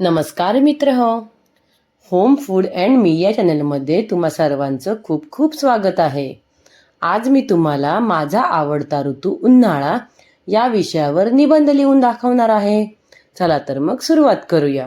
नमस्कार मित्र हो. होम फूड अँड मी या चॅनलमध्ये तुम्हा सर्वांचं खूप खूप स्वागत आहे. आज मी तुम्हाला माझा आवडता ऋतू उन्हाळा या विषयावर निबंध लिहून दाखवणार आहे. चला तर मग सुरुवात करूया.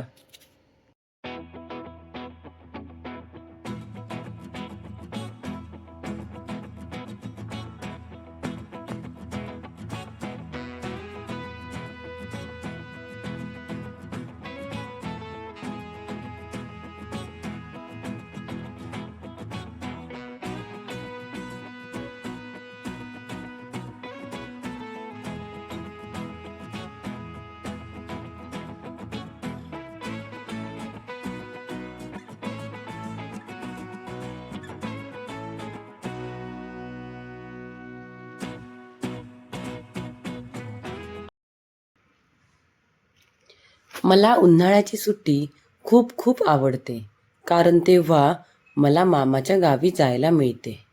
मला उन्हाळ्याची सुट्टी खूप खूप आवडते कारण तेव्हा मला मामाच्या गावी जायला मिळते.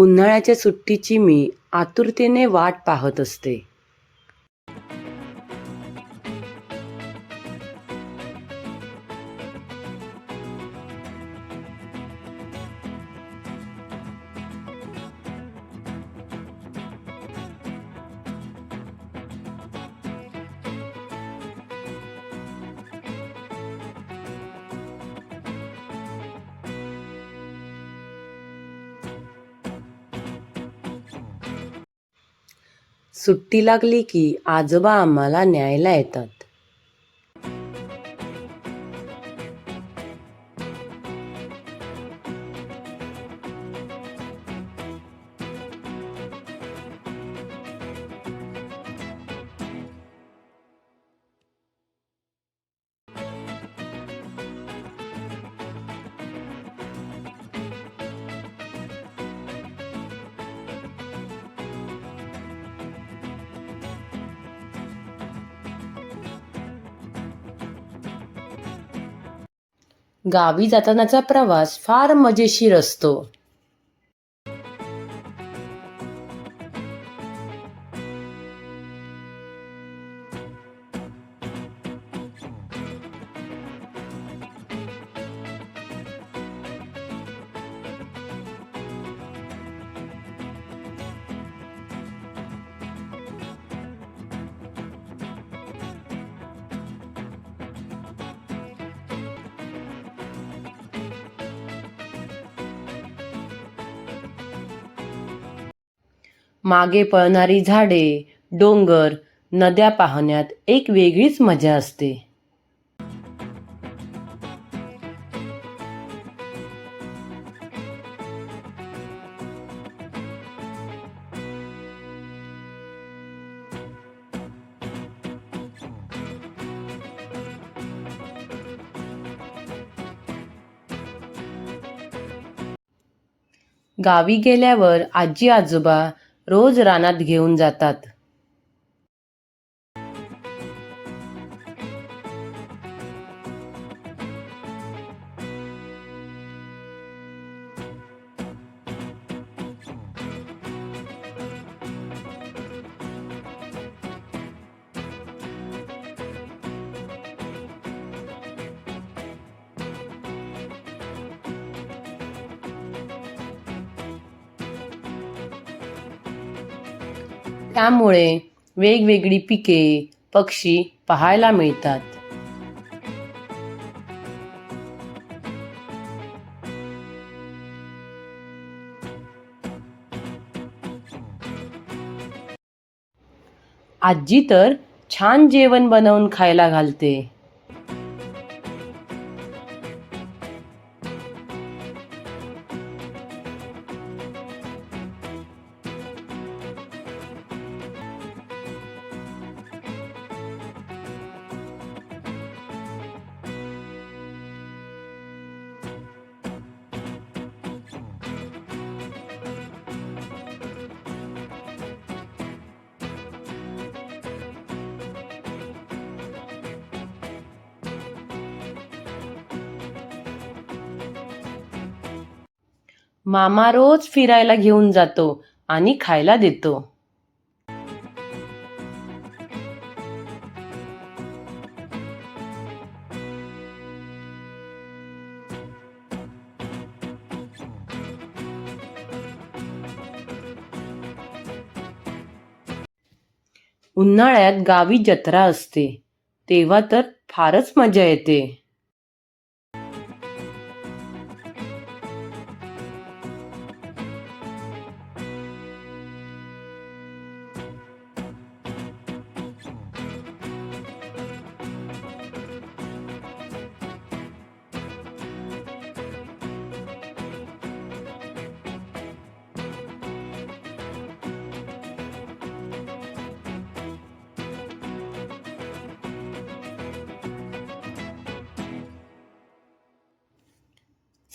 उन्हाळ्याच्या सुट्टीची मी आतुरतेने वाट पाहत असते. सुट्टी लागली की आजोबा आम्हाला न्यायला येतात. गावी जातानाचा प्रवास फार मजेशीर असतो. मागे पळणारी झाडे डोंगर नद्या पाहण्यात एक वेगळीच मजा असते. गावी गेल्यावर आजी आजोबा रोज रानात घेऊन जातात. त्यामुळे वेगवेगळी पिके पक्षी पाहायला मिळतात. आजी तर छान जेवण बनवून खायला घालते. मामा रोज फिरायला घेऊन जातो आणि खायला देतो. उन्हाळ्यात गावी जत्रा असते. तेव्हा तर फारच मजा येते.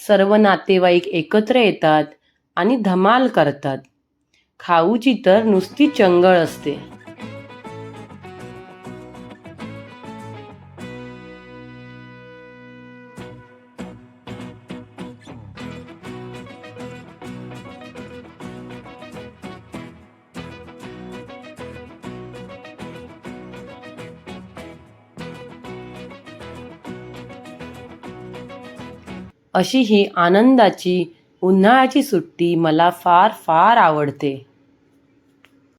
सर्व नातेवाईक एकत्र येतात आणि धमाल करतात. खाऊची तर नुसती चंगळ असते. अशी ही आनंदाची उन्हाळ्याची सुट्टी मला फार फार आवडते.